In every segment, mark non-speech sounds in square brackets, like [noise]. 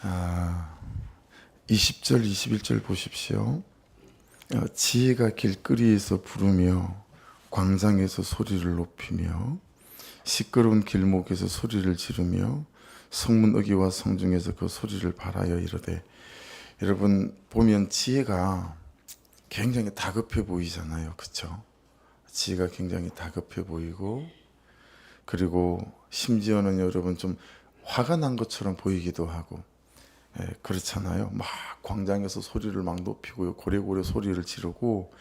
아, 20절, 21절 보십시오. 어, 지혜가 길거리에서 부르며 광장에서 소리를 높이며 시끄러운 길목에서 소리를 지르며 성문 어기와 성중에서 그 소리를 발하여 이르되 여러분 보면 지혜가 굉장히 다급해 보이잖아요. 그렇죠? 지혜가 굉장히 다급해 보이고 그리고 심지어는 여러분 좀 화가 난 것처럼 보이기도 하고 예, 그렇잖아요. 막 광장에서 소리를 막 높이고요. 고래고래 소리를 지르고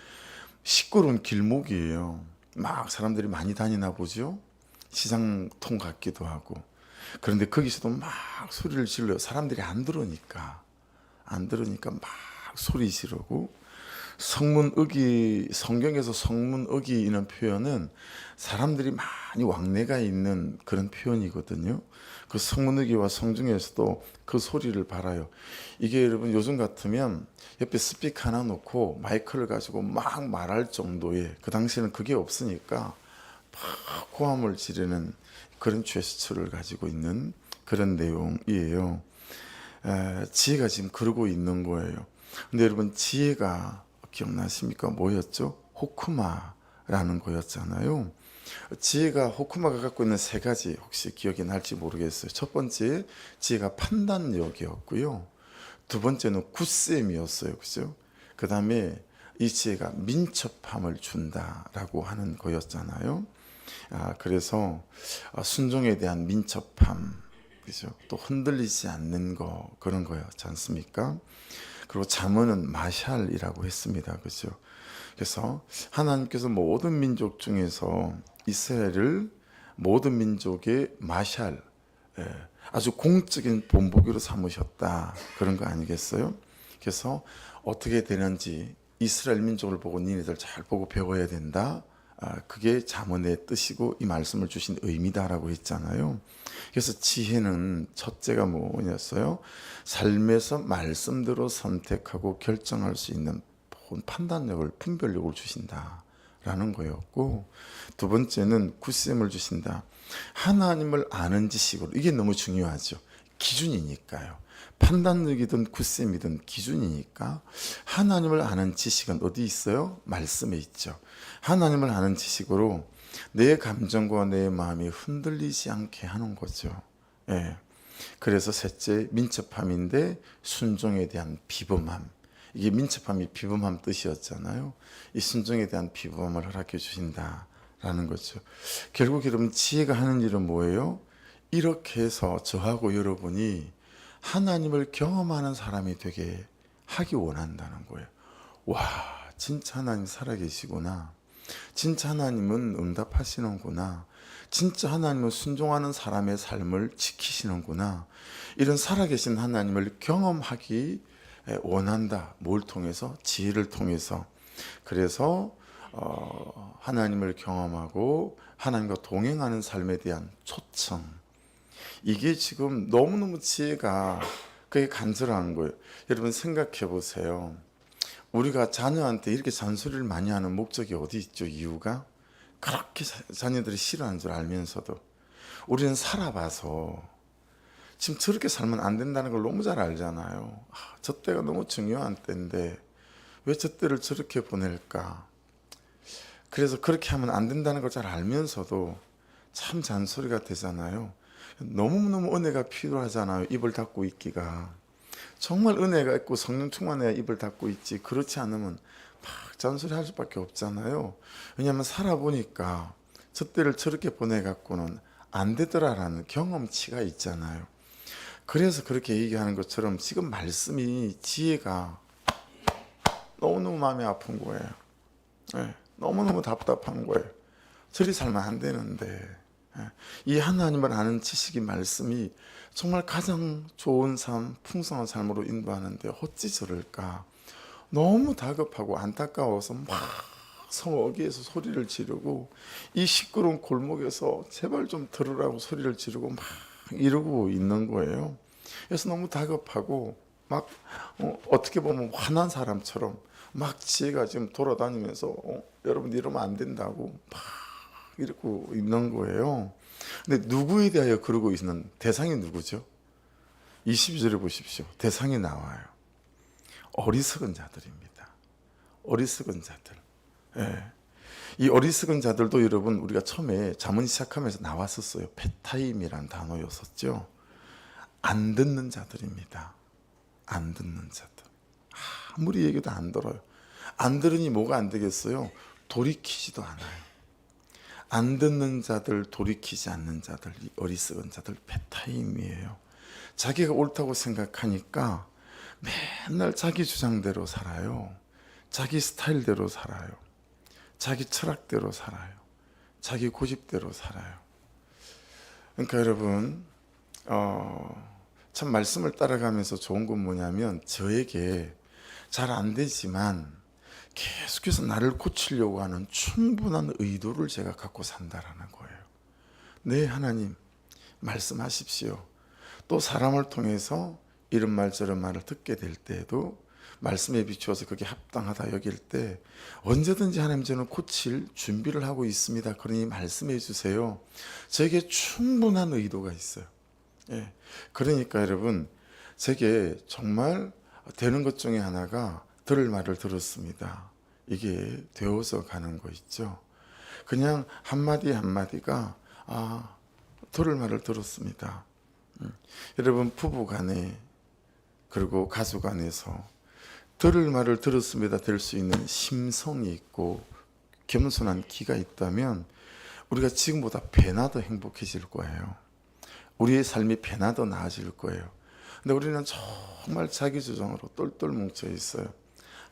시끄러운 길목이에요. 막 사람들이 많이 다니나 보죠. 시장통 같기도 하고. 그런데 거기서도 막 소리를 질러요. 사람들이 안 들으니까. 안 들으니까 막 소리 지르고 성문 어기 성경에서 성문 어기이는 표현은 사람들이 많이 왕래가 있는 그런 표현이거든요. 그 성문 어기와 성중에서도 그 소리를 발아요. 이게 여러분 요즘 같으면 옆에 스피커 하나 놓고 마이크를 가지고 막 말할 정도의 그 당시에는 그게 없으니까 막 고함을 지르는 그런 제스처를 가지고 있는 그런 내용이에요. 에, 지혜가 지금 그러고 있는 거예요. 근데 여러분 지혜가 기억나십니까? 뭐였죠? 호크마라는 거였잖아요. 지혜가 호크마가 갖고 있는 세 가지 혹시 기억이 날지 모르겠어요. 첫 번째 지혜가 판단력이었고요. 두 번째는 굳셈이었어요. 그죠? 그 다음에 이 지혜가 민첩함을 준다라고 하는 거였잖아요. 아, 그래서 아, 순종에 대한 민첩함, 그죠? 또 흔들리지 않는 거 그런 거였지 않습니까? 그리고 잠언은 마샬이라고 했습니다. 그죠? 그래서 하나님께서 모든 민족 중에서 이스라엘을 모든 민족의 마샬, 예, 아주 공적인 본보기로 삼으셨다. 그런 거 아니겠어요? 그래서 어떻게 되는지 이스라엘 민족을 보고 니네들 잘 보고 배워야 된다. 아, 그게 자문의 뜻이고 이 말씀을 주신 의미다라고 했잖아요. 그래서 지혜는 첫째가 뭐였어요? 삶에서 말씀대로 선택하고 결정할 수 있는 판단력을 분별력을 주신다라는 거였고 두 번째는 굳셈을 주신다. 하나님을 아는 지식으로 이게 너무 중요하죠. 기준이니까요. 판단력이든 굳셈이든 기준이니까 하나님을 아는 지식은 어디 있어요? 말씀에 있죠. 하나님을 아는 지식으로 내 감정과 내 마음이 흔들리지 않게 하는 거죠. 예. 그래서 셋째 민첩함인데 순종에 대한 비범함. 이게 민첩함이 비범함 뜻이었잖아요. 이 순종에 대한 비범함을 허락해 주신다라는 거죠. 결국 여러분 지혜가 하는 일은 뭐예요? 이렇게 해서 저하고 여러분이 하나님을 경험하는 사람이 되게 하기 원한다는 거예요. 와, 진짜 하나님 살아계시구나. 진짜 하나님은 응답하시는구나. 진짜 하나님은 순종하는 사람의 삶을 지키시는구나. 이런 살아계신 하나님을 경험하기 원한다. 뭘 통해서? 지혜를 통해서. 그래서 어, 하나님을 경험하고 하나님과 동행하는 삶에 대한 초청. 이게 지금 너무너무 지혜가 그게 간절한 거예요. 여러분 생각해 보세요. 우리가 자녀한테 이렇게 잔소리를 많이 하는 목적이 어디 있죠? 이유가 그렇게 자녀들이 싫어하는 줄 알면서도 우리는 살아봐서 지금 저렇게 살면 안 된다는 걸 너무 잘 알잖아요. 아, 저 때가 너무 중요한 때인데 왜 저 때를 저렇게 보낼까? 그래서 그렇게 하면 안 된다는 걸 잘 알면서도 참 잔소리가 되잖아요. 너무너무 은혜가 필요하잖아요. 입을 닫고 있기가. 정말 은혜가 있고 성령 충만해야 입을 닫고 있지. 그렇지 않으면 막 잔소리 할 수밖에 없잖아요. 왜냐하면 살아보니까 저 때를 저렇게 보내갖고는 안 되더라라는 경험치가 있잖아요. 그래서 그렇게 얘기하는 것처럼 지금 말씀이 지혜가 너무너무 마음이 아픈 거예요. 네, 너무너무 답답한 거예요. 저리 살면 안 되는데. 이 하나님을 아는 지식이 말씀이 정말 가장 좋은 삶, 풍성한 삶으로 인도하는데 어찌 저럴까? 너무 다급하고 안타까워서 막 성어 기에서 소리를 지르고 이 시끄러운 골목에서 제발 좀 들으라고 소리를 지르고 막 이러고 있는 거예요. 그래서 너무 다급하고 막 어, 떻게 보면 화난 사람처럼 막 지혜가 지금 돌아다니면서 어, 여러분 이러면 안 된다고 막 이러고 있는 거예요. 근데 누구에 대하여 그러고 있는 대상이 누구죠? 22절에 보십시오. 대상이 나와요. 어리석은 자들입니다. 어리석은 자들. 예. 이 어리석은 자들도 여러분 우리가 처음에 잠언 시작하면서 나왔었어요. 페타임이란 단어였었죠. 안 듣는 자들입니다. 안 듣는 자들. 아무리 얘기도 안 들어요. 안 들으니 뭐가 안 되겠어요? 돌이키지도 않아요. 안 듣는 자들, 돌이키지 않는 자들, 이 어리석은 자들 페타임이에요. 자기가 옳다고 생각하니까 맨날 자기 주장대로 살아요. 자기 스타일대로 살아요. 자기 철학대로 살아요. 자기 고집대로 살아요. 그러니까 여러분, 어, 참 말씀을 따라가면서 좋은 건 뭐냐면 저에게 잘 안 되지만 계속해서 나를 고치려고 하는 충분한 의도를 제가 갖고 산다라는 거예요. 네, 하나님, 말씀하십시오. 또 사람을 통해서 이런 말 저런 말을 듣게 될 때에도 말씀에 비추어서 그게 합당하다 여길 때 언제든지 하나님 저는 고칠 준비를 하고 있습니다. 그러니 말씀해 주세요. 저에게 충분한 의도가 있어요. 예. 그러니까 여러분, 제게 정말 되는 것 중에 하나가 들을 말을 들었습니다. 이게 되어서 가는 거 있죠. 그냥 한마디 한마디가, 아, 들을 말을 들었습니다. 음. 여러분, 부부 간에, 그리고 가족 안에서 들을 말을 들었습니다. 될 수 있는 심성이 있고, 겸손한 기가 있다면, 우리가 지금보다 배나 더 행복해질 거예요. 우리의 삶이 배나 더 나아질 거예요. 근데 우리는 정말 자기 주장으로 똘똘 뭉쳐 있어요.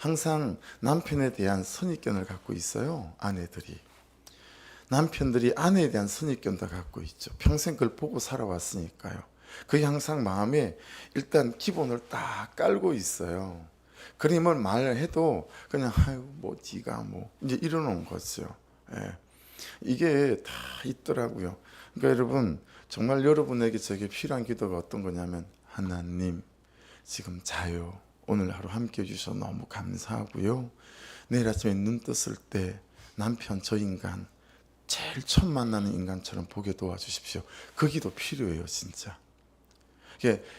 항상 남편에 대한 선입견을 갖고 있어요. 아내들이. 남편들이 아내에 대한 선입견도 갖고 있죠. 평생 그걸 보고 살아왔으니까요. 그게 항상 마음에 일단 기본을 딱 깔고 있어요. 그러니 뭘 말을 해도 그냥 아유 뭐 지가 뭐 이제 이러는 거죠. 예. 이게 다 있더라고요. 그러니까 여러분 정말 여러분에게 저게 필요한 기도가 어떤 거냐면 하나님 지금 자요. 오늘 하루 함께 해주셔서 너무 감사하고요. 내일 아침에 눈 떴을 때 남편 저 인간 제일 처음 만나는 인간처럼 보게 도와주십시오. 그 기도 필요해요, 진짜.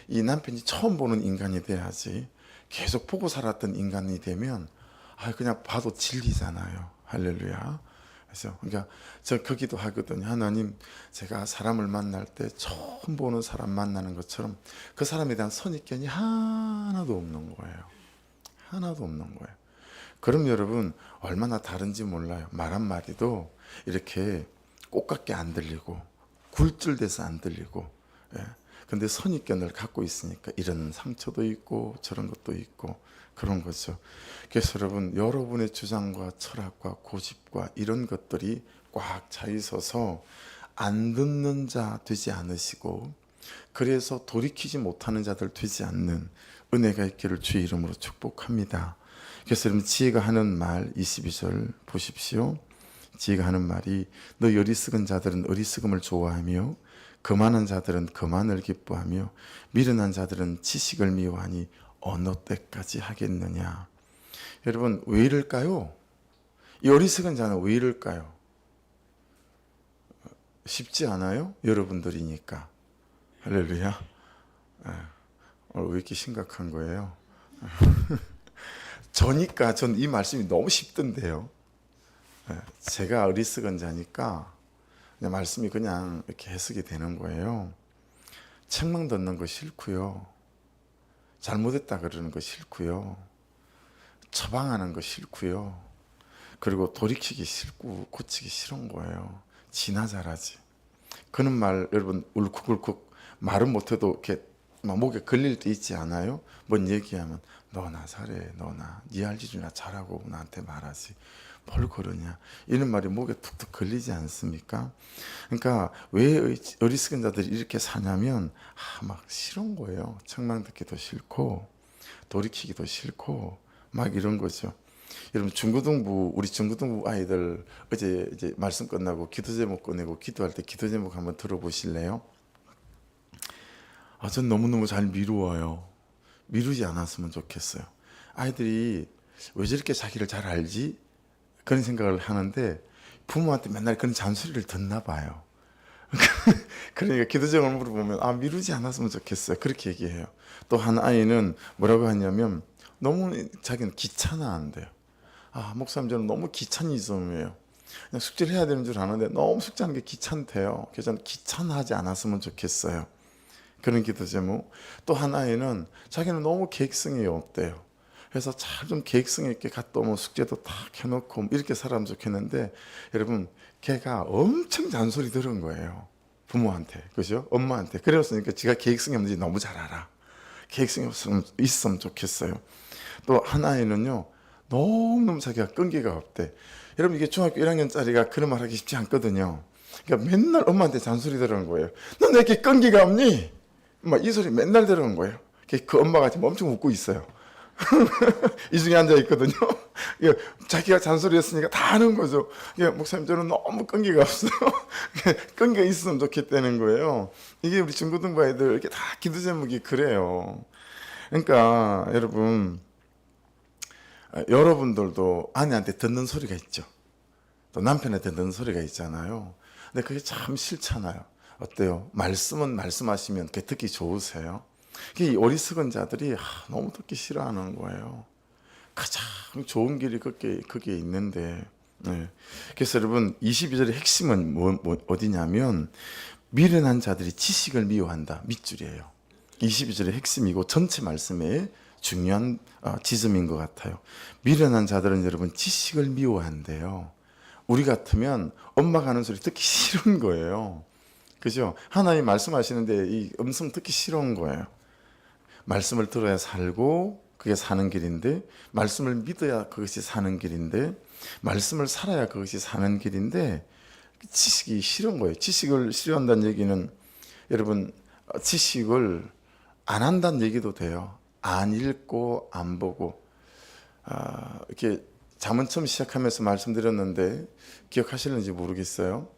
이 남편이 처음 보는 인간이 돼야지 계속 보고 살았던 인간이 되면 아 그냥 봐도 질리잖아요. 할렐루야. 그래서 그러니까 저 거기도 하거든요. 하나님 제가 사람을 만날 때 처음 보는 사람 만나는 것처럼 그 사람에 대한 선입견이 하나도 없는 거예요. 하나도 없는 거예요. 그럼 여러분 얼마나 다른지 몰라요. 말 한마디도 이렇게 꽃같게 안 들리고 굴절돼서 안 들리고 예. 근데 선입견을 갖고 있으니까 이런 상처도 있고 저런 것도 있고 그런 거죠. 그래서 여러분 여러분의 주장과 철학과 고집과 이런 것들이 꽉 차 있어서 안 듣는 자 되지 않으시고 그래서 돌이키지 못하는 자들 되지 않는 은혜가 있기를 주의 이름으로 축복합니다. 그래서 여러분 지혜가 하는 말 22절 보십시오. 지혜가 하는 말이 너 어리석은 자들은 어리석음을 좋아하며 거만한 자들은 거만을 기뻐하며 미련한 자들은 지식을 미워하니 어느 때까지 하겠느냐. 여러분 왜 이럴까요? 이 어리석은 자는 왜 이럴까요? 쉽지 않아요? 여러분들이니까. 할렐루야. 예. 오늘 왜 이렇게 심각한 거예요? [laughs] 저니까 전 이 말씀이 너무 쉽던데요. 예. 제가 어리석은 자니까 말씀이 그냥 이렇게 해석이 되는 거예요. 책망 듣는 거 싫고요. 잘못했다 그러는 거 싫고요. 처방하는 거 싫고요. 그리고 돌이키기 싫고 고치기 싫은 거예요. 지나 잘하지. 그런 말 여러분 울컥울컥 말은 못해도 이렇게 막 목에 걸릴 때 있지 않아요? 뭔 얘기하면 너나 잘해 너나 네 알지주나 잘하고 나한테 말하지 뭘 그러냐 이런 말이 목에 툭툭 걸리지 않습니까? 그러니까 왜 어리석은 자들이 이렇게 사냐면 아, 막 싫은 거예요. 책망 듣기도 싫고 돌이키기도 싫고 막 이런 거죠. 여러분 중고등부 우리 중고등부 아이들 어제 이제 말씀 끝나고 기도 제목 꺼내고 기도할 때 기도 제목 한번 들어보실래요? 아, 전 너무너무 잘 미루어요. 미루지 않았으면 좋겠어요. 아이들이 왜 저렇게 자기를 잘 알지? 그런 생각을 하는데 부모한테 맨날 그런 잔소리를 듣나 봐요. [laughs] 그러니까 기도 제목을 물어보면 아 미루지 않았으면 좋겠어요. 그렇게 얘기해요. 또 한 아이는 뭐라고 하냐면 너무 자기는 귀찮아한대요. 아 목사님 저는 너무 귀차니즘이에요. 그냥 숙제를 해야 되는 줄 아는데 너무 숙제하는 게 귀찮대요. 그래서 귀찮아하지 않았으면 좋겠어요. 그런 기도 제목. 또 한 아이는 자기는 너무 계획성이 없대요. 그래서 잘 좀 계획성 있게 갔다 오면 숙제도 다 켜놓고 이렇게 살아면 좋겠는데 여러분 걔가 엄청 잔소리 들은 거예요. 부모한테 그죠? 엄마한테 그랬으니까 지가 계획성이 없는지 너무 잘 알아. 계획성이 없으면 있으면 좋겠어요. 또한 아이는요 너무너무 자기가 끈기가 없대. 여러분 이게 중학교 1학년짜리가 그런 말 하기 쉽지 않거든요. 그러니까 맨날 엄마한테 잔소리 들은 거예요. 너왜 이렇게 끈기가 없니? 막 이 소리 맨날 들은 거예요. 그 엄마가 지금 엄청 웃고 있어요. [laughs] 이 중에 앉아 있거든요. [laughs] 예, 자기가 잔소리했으니까 다 하는 거죠. 예, 목사님 저는 너무 끈기가 없어요. [laughs] 끈기가 있으면 좋겠다는 거예요. 이게 우리 중고등부 아이들 이렇게 다 기도 제목이 그래요. 그러니까 여러분 아, 여러분들도 아내한테 듣는 소리가 있죠. 또 남편한테 듣는 소리가 있잖아요. 근데 그게 참 싫잖아요. 어때요? 말씀은 말씀하시면 듣기 좋으세요? 이 어리석은 자들이 아, 너무 듣기 싫어하는 거예요. 가장 좋은 길이 그게, 그게 있는데. 네. 그래서 여러분 22절의 핵심은 뭐, 뭐, 어디냐면 미련한 자들이 지식을 미워한다. 밑줄이에요. 22절의 핵심이고 전체 말씀의 중요한 어, 지점인 것 같아요. 미련한 자들은 여러분 지식을 미워한대요. 우리 같으면 엄마가 하는 소리 듣기 싫은 거예요. 그죠? 하나님 말씀하시는데 이 음성 듣기 싫은 거예요. 말씀을 들어야 살고 그게 사는 길인데 말씀을 믿어야 그것이 사는 길인데 말씀을 살아야 그것이 사는 길인데 지식이 싫은 거예요. 지식을 싫어한다는 얘기는 여러분 어, 지식을 안 한다는 얘기도 돼요. 안 읽고 안 보고 아, 이렇게 잠은 처음 시작하면서 말씀드렸는데 기억하실는지 모르겠어요.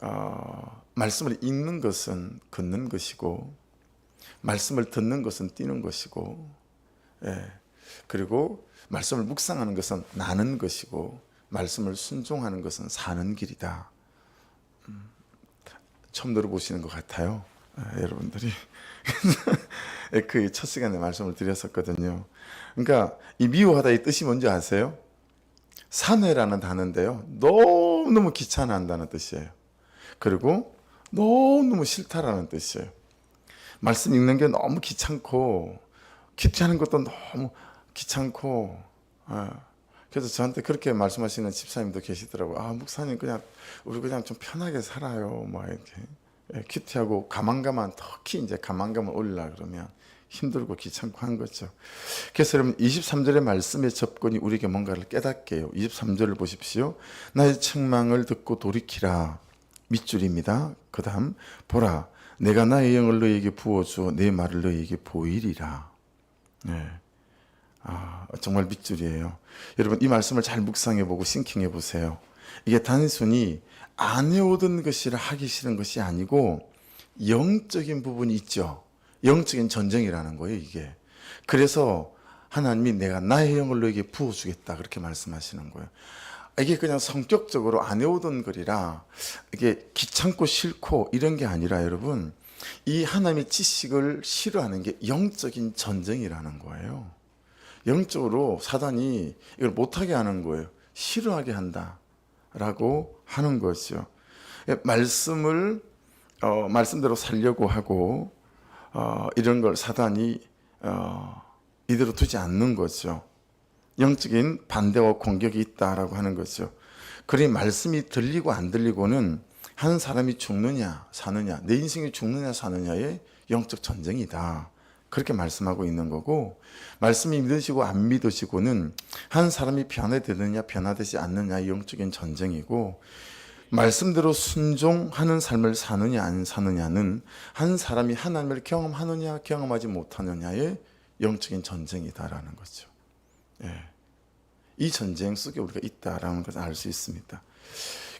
어, 말씀을 읽는 것은 걷는 것이고 말씀을 듣는 것은 뛰는 것이고 예. 그리고 말씀을 묵상하는 것은 나는 것이고 말씀을 순종하는 것은 사는 길이다. 음, 처음 들어보시는 것 같아요. 아, 여러분들이 [laughs] 그 첫 시간에 말씀을 드렸었거든요. 그러니까 이 미워하다의 뜻이 뭔지 아세요? 산회라는 단어인데요. 너무너무 귀찮아한다는 뜻이에요. 그리고 너무너무 싫다라는 뜻이에요. 말씀 읽는 게 너무 귀찮고 큐티하는 것도 너무 귀찮고 예. 그래서 저한테 그렇게 말씀하시는 집사님도 계시더라고요. 아 목사님 그냥 우리 그냥 좀 편하게 살아요. 막 이렇게 예, 큐티하고 가만가만 특히 이제 가만감을 올리려 그러면 힘들고 귀찮고 한 거죠. 그래서 여러분 23절의 말씀의 접근이 우리에게 뭔가를 깨닫게 해요. 23절을 보십시오. 나의 책망을 듣고 돌이키라. 밑줄입니다. 그 다음 보라 내가 나의 영을 너에게 부어주어 내 말을 너에게 보이리라. 네. 아, 정말 밑줄이에요. 여러분 이 말씀을 잘 묵상해 보고 싱킹해 보세요. 이게 단순히 안 해오던 것이라 하기 싫은 것이 아니고 영적인 부분이 있죠. 영적인 전쟁이라는 거예요, 이게. 그래서 하나님이 내가 나의 영을 너에게 부어주겠다. 그렇게 말씀하시는 거예요. 이게 그냥 성격적으로 안 해오던 거리라 이게 귀찮고 싫고 이런 게 아니라 여러분 이 하나님의 지식을 싫어하는 게 영적인 전쟁이라는 거예요. 영적으로 사단이 이걸 못하게 하는 거예요. 싫어하게 한다라고 하는 거죠. 말씀을 어, 말씀대로 살려고 하고 어, 이런 걸 사단이 어, 이대로 두지 않는 거죠. 영적인 반대와 공격이 있다라고 하는 거죠. 그러니 말씀이 들리고 안 들리고는 한 사람이 죽느냐 사느냐 내 인생이 죽느냐 사느냐의 영적 전쟁이다. 그렇게 말씀하고 있는 거고 말씀이 믿으시고 안 믿으시고는 한 사람이 변화되느냐 변화되지 않느냐의 영적인 전쟁이고 말씀대로 순종하는 삶을 사느냐 안 사느냐는 한 사람이 하나님을 경험하느냐 경험하지 못하느냐의 영적인 전쟁이다라는 거죠. 예. 이 전쟁 속에 우리가 있다라는 것을 알 수 있습니다.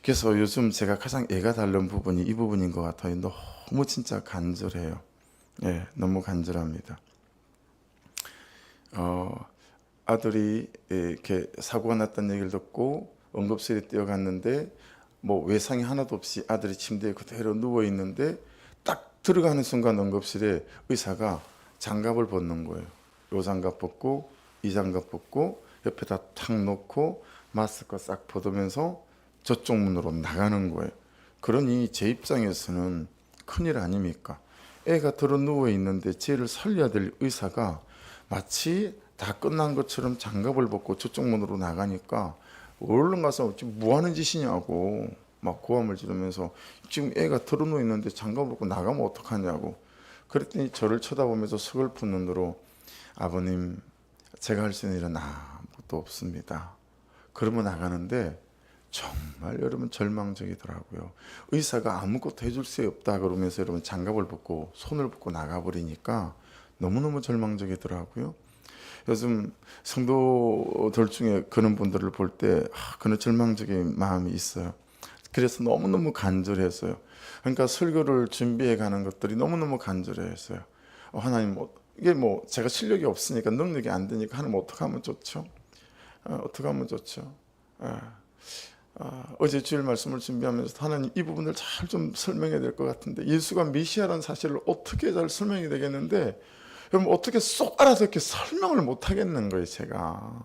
그래서 요즘 제가 가장 애가 달는 부분이 이 부분인 것 같아요. 너무 진짜 간절해요. 예, 너무 간절합니다. 어, 아들이 이렇게 사고가 났다는 얘기를 듣고 응급실에 뛰어갔는데 뭐 외상이 하나도 없이 아들이 침대에 그대로 누워 있는데 딱 들어가는 순간 응급실에 의사가 장갑을 벗는 거예요. 요 장갑 벗고 이 장갑 벗고 옆에다 탁 놓고 마스크 싹 벗으면서 저쪽 문으로 나가는 거예요. 그러니 제 입장에서는 큰일 아닙니까? 애가 들어 누워 있는데 쟤를 살려야 될 의사가 마치 다 끝난 것처럼 장갑을 벗고 저쪽 문으로 나가니까 얼른 가서 지금 뭐 하는 짓이냐고 막 고함을 지르면서 지금 애가 들어 누워 있는데 장갑을 벗고 나가면 어떡하냐고 그랬더니 저를 쳐다보면서 서글픈 눈으로 아버님 제가 할 수 있는 일은 아무것도 없습니다. 그러면 나가는데 정말 여러분 절망적이더라고요. 의사가 아무것도 해줄 수 없다 그러면서 여러분 장갑을 벗고 손을 벗고 나가버리니까 너무너무 절망적이더라고요. 요즘 성도들 중에 그런 분들을 볼때 아, 그런 절망적인 마음이 있어요. 그래서 너무너무 간절했어요. 그러니까 설교를 준비해 가는 것들이 너무너무 간절했어요. 어, 하나님 뭐 이게 뭐 제가 실력이 없으니까 능력이 안 되니까 하나님 어떻게 하면 좋죠? 어, 어떻게 하면 좋죠? 아, 아, 어제 주일 말씀을 준비하면서 하나님 이 부분을 잘 좀 설명해야 될 것 같은데 예수가 메시아라는 사실을 어떻게 잘 설명이 되겠는데 여러분 어떻게 쏙 알아듣게 설명을 못 하겠는 거예요 제가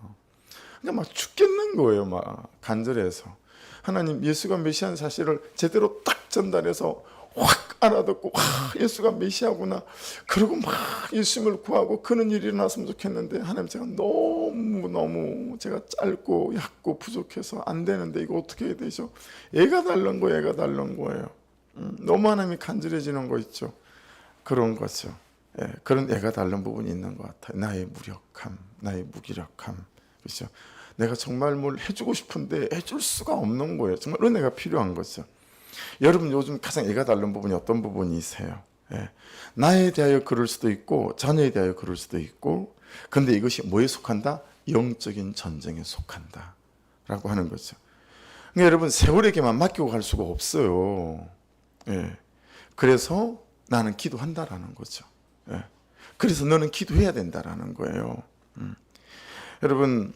그러니까 막 죽겠는 거예요 막 간절해서 하나님 예수가 메시아는 사실을 제대로 딱 전달해서 확 알아듣고 와 예수가 메시아구나. 그리고 막 예수님을 구하고 그런 일이 일어났으면 좋겠는데 하나님 제가 너무 너무 제가 짧고 얕고 부족해서 안 되는데 이거 어떻게 해야 되죠? 애가 달란 거예요 애가 달란 거예요. 음, 너무 하나님이 간절해지는 거 있죠? 그런 거죠. 예, 그런 애가 다른 부분이 있는 것 같아요. 나의 무력함 나의 무기력함. 그렇죠? 내가 정말 뭘 해주고 싶은데 해줄 수가 없는 거예요. 정말 은혜가 필요한 거죠 여러분 요즘 가장 애가 다른 부분이 어떤 부분이세요? 예. 나에 대하여 그럴 수도 있고 자녀에 대하여 그럴 수도 있고 근데 이것이 뭐에 속한다? 영적인 전쟁에 속한다 라고 하는 거죠 그러니까 여러분 세월에게만 맡기고 갈 수가 없어요 예. 그래서 나는 기도한다라는 거죠 예. 그래서 너는 기도해야 된다라는 거예요 음. 여러분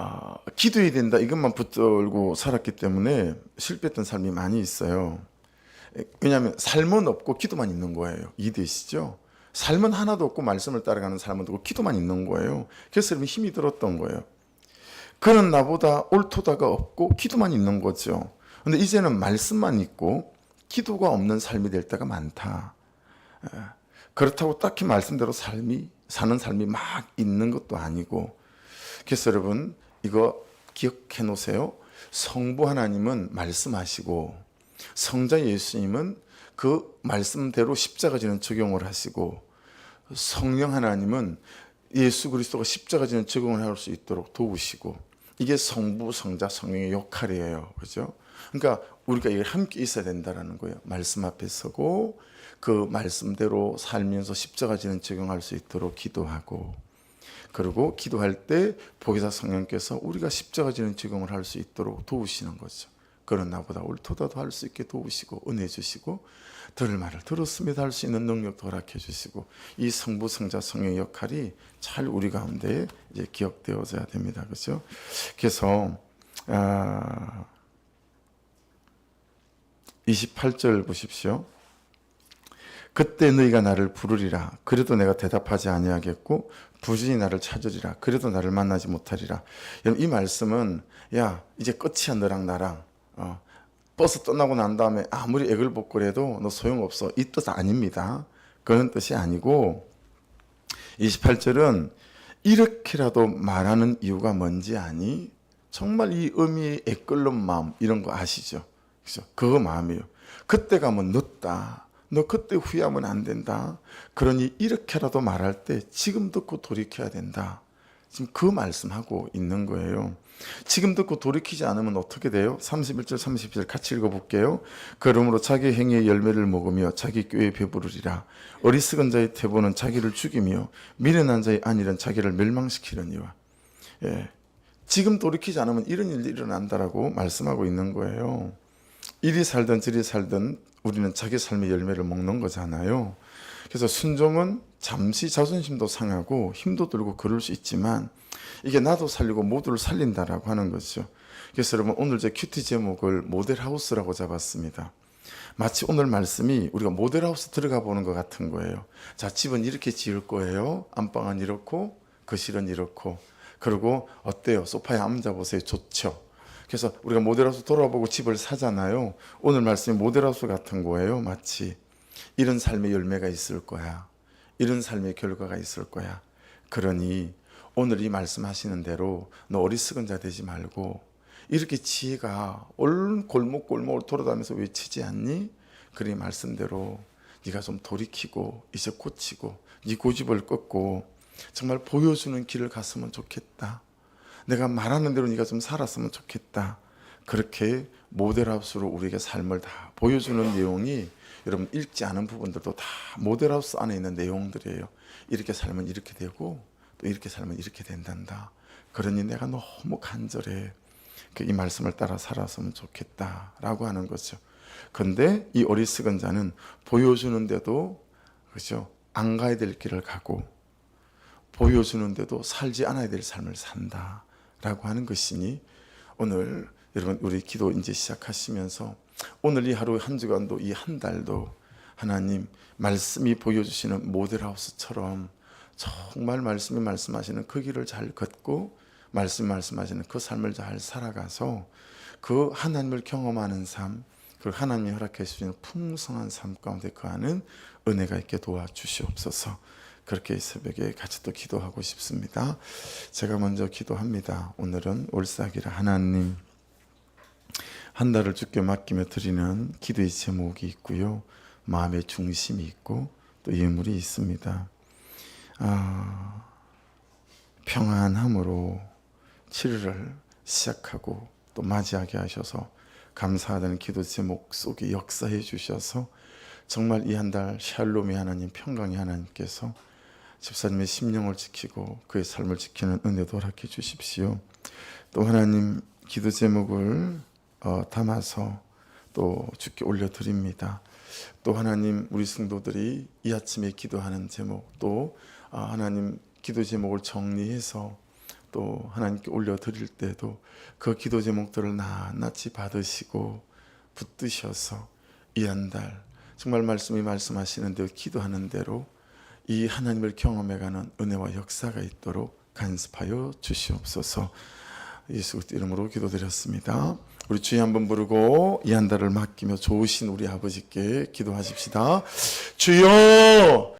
아, 기도해야 된다 이것만 붙들고 살았기 때문에 실패했던 삶이 많이 있어요. 왜냐하면 삶은 없고 기도만 있는 거예요. 이해되시죠? 삶은 하나도 없고 말씀을 따라가는 삶은 없고 기도만 있는 거예요. 그래서 여러분 힘이 들었던 거예요. 그는 나보다 옳도다가 없고 기도만 있는 거죠. 근데 이제는 말씀만 있고 기도가 없는 삶이 될 때가 많다. 예. 그렇다고 딱히 말씀대로 삶이 사는 삶이 막 있는 것도 아니고 그래서 여러분 이거 기억해 놓으세요. 성부 하나님은 말씀하시고 성자 예수님은 그 말씀대로 십자가 지는 적용을 하시고 성령 하나님은 예수 그리스도가 십자가 지는 적용을 할 수 있도록 도우시고 이게 성부 성자 성령의 역할이에요. 그죠? 그러니까 우리가 이게 함께 있어야 된다라는 거예요. 말씀 앞에 서고 그 말씀대로 살면서 십자가 지는 적용할 수 있도록 기도하고 그리고 기도할 때 보혜사 성령께서 우리가 십자가 지는 적용을 할 수 있도록 도우시는 거죠. 그런 나보다 옳도다도 할 수 있게 도우시고 은혜 주시고 들을 말을 들었습니다 할 수 있는 능력도 허락해 주시고 이 성부 성자 성령 역할이 잘 우리 가운데 이제 기억되어져야 됩니다. 그렇죠? 그래서 아 28절 보십시오. 그때 너희가 나를 부르리라. 그래도 내가 대답하지 아니하겠고 부진히 나를 찾으리라. 그래도 나를 만나지 못하리라. 여러분 이 말씀은 야 이제 끝이야 너랑 나랑. 어, 버스 떠나고 난 다음에 아무리 애글 복걸해도 너 소용없어. 이 뜻 아닙니다. 그런 뜻이 아니고 28절은 이렇게라도 말하는 이유가 뭔지 아니? 정말 이 의미의 애끓는 마음 이런 거 아시죠? 그죠? 그거 마음이에요. 그때 가면 늦다. 너 그때 후회하면 안 된다. 그러니 이렇게라도 말할 때 지금 듣고 돌이켜야 된다. 지금 그 말씀하고 있는 거예요. 지금 듣고 돌이키지 않으면 어떻게 돼요? 31절, 30절 같이 읽어볼게요. 그러므로 자기 행위의 열매를 먹으며 자기 꾀에 배부르리라. 어리석은 자의 태보는 자기를 죽이며 미련한 자의 안일은 자기를 멸망시키려니와. 예. 지금 돌이키지 않으면 이런 일이 일어난다라고 말씀하고 있는 거예요. 이리 살든 저리 살든 우리는 자기 삶의 열매를 먹는 거잖아요. 그래서 순종은 잠시 자존심도 상하고 힘도 들고 그럴 수 있지만 이게 나도 살리고 모두를 살린다라고 하는 거죠. 그래서 여러분 오늘 제 큐티 제목을 모델하우스라고 잡았습니다. 마치 오늘 말씀이 우리가 모델하우스 들어가 보는 것 같은 거예요. 자, 집은 이렇게 지을 거예요. 안방은 이렇고, 거실은 이렇고. 그리고 어때요? 소파에 앉아보세요. 좋죠? 그래서 우리가 모델하우스 돌아보고 집을 사잖아요. 오늘 말씀이 모델하우스 같은 거예요. 마치 이런 삶의 열매가 있을 거야. 이런 삶의 결과가 있을 거야. 그러니 오늘 이 말씀하시는 대로 너 어리석은 자 되지 말고 이렇게 지혜가 올 골목골목을 돌아다니면서 외치지 않니? 그리 말씀대로 네가 좀 돌이키고 이제 고치고 네 고집을 꺾고 정말 보여주는 길을 갔으면 좋겠다. 내가 말하는 대로 네가 좀 살았으면 좋겠다. 그렇게 모델하우스로 우리에게 삶을 다 보여주는 내용이 여러분 읽지 않은 부분들도 다 모델하우스 안에 있는 내용들이에요. 이렇게 살면 이렇게 되고 또 이렇게 살면 이렇게 된단다. 그러니 내가 너무 간절해. 그이 말씀을 따라 살았으면 좋겠다라고 하는 거죠. 근데 이 어리석은 자는 보여주는데도 그죠 안 가야 될 길을 가고 보여주는데도 살지 않아야 될 삶을 산다 라고 하는 것이니 오늘 여러분 우리 기도 이제 시작하시면서 오늘 이 하루 한 주간도 이 한 달도 하나님 말씀이 보여주시는 모델하우스처럼 정말 말씀이 말씀하시는 그 길을 잘 걷고 말씀 말씀하시는 그 삶을 잘 살아가서 그 하나님을 경험하는 삶, 그 하나님이 허락해 주시는 풍성한 삶 가운데 거하는 은혜가 있게 도와주시옵소서. 그렇게 이 새벽에 같이 또 기도하고 싶습니다. 제가 먼저 기도합니다. 오늘은 올싹이라 하나님 한 달을 주께 맡기며 드리는 기도의 제목이 있고요. 마음의 중심이 있고 또 예물이 있습니다. 아, 평안함으로 7일을 시작하고 또 맞이하게 하셔서 감사하다는 기도 제목 속에 역사해 주셔서 정말 이 한 달 샬롬이 하나님 평강이 하나님께서 집사님의 심령을 지키고 그의 삶을 지키는 은혜도 허락해 주십시오. 또 하나님 기도 제목을 어, 담아서 또 주께 올려드립니다. 또 하나님 우리 성도들이 이 아침에 기도하는 제목 또 아, 하나님 기도 제목을 정리해서 또 하나님께 올려드릴 때도 그 기도 제목들을 낱낱이 받으시고 붙드셔서 이 한 달 정말 말씀이 말씀하시는 대로 기도하는 대로 이 하나님을 경험해가는 은혜와 역사가 있도록 간섭하여 주시옵소서 예수 그리스도 이름으로 기도드렸습니다. 우리 주여 한번 부르고 이 한 달을 맡기며 좋으신 우리 아버지께 기도하십시다. 주여